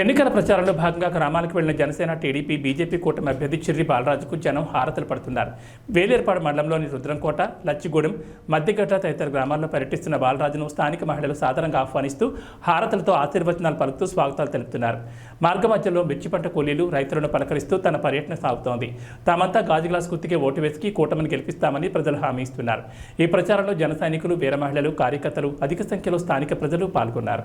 ఎన్నికల ప్రచారంలో భాగంగా గ్రామాలకు వెళ్ళిన జనసేన టీడీపీ బీజేపీ కూటమి అభ్యర్థి చిర్రి బాలరాజుకు జనం హారతలు పడుతున్నారు. వేలేర్పాడు మండలంలోని రుద్రంకోట లచ్చిగూడెం మద్దిగడ్డ తదితర గ్రామాల్లో పర్యటిస్తున్న బాలరాజును స్థానిక మహిళలు సాధారణంగా ఆహ్వానిస్తూ హారతలతో ఆశీర్వచనాలు పలుకుతూ స్వాగతాలు తెలుపుతున్నారు. మార్గ మధ్యలో మిర్చి పంట కూలీలు రైతులను పలకరిస్తూ తన పర్యటన సాగుతోంది. తామంతా గాజు గ్లాస్ గుర్తుకే ఓటు వేసి కూటమిని గెలిపిస్తామని ప్రజలు హామీ ఇస్తున్నారు. ఈ ప్రచారంలో జన సైనికులు వీర మహిళలు కార్యకర్తలు అధిక సంఖ్యలో స్థానిక ప్రజలు పాల్గొన్నారు.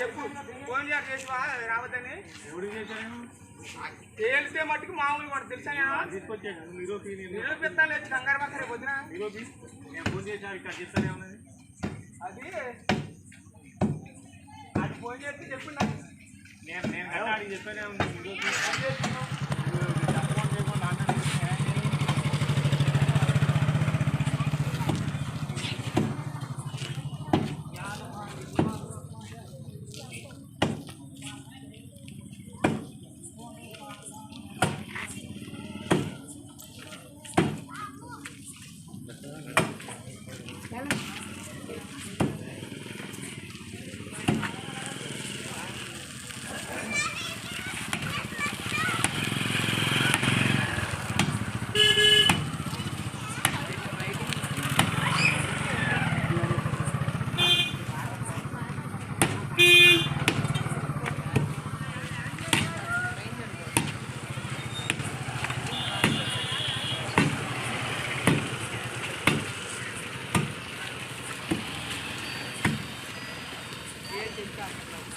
చెప్పు ఫోన్ చేసి రావద్దని తేలితే మట్టుకు మామూలు వాడు తెలుసా నిరూపిస్తాను వచ్చి కంగారు పక్కన వదిన నేను అది అది ఫోన్ చేస్తే చెప్పు నేను నేను చెప్పాను చెప్పానే ఉంది का मतलब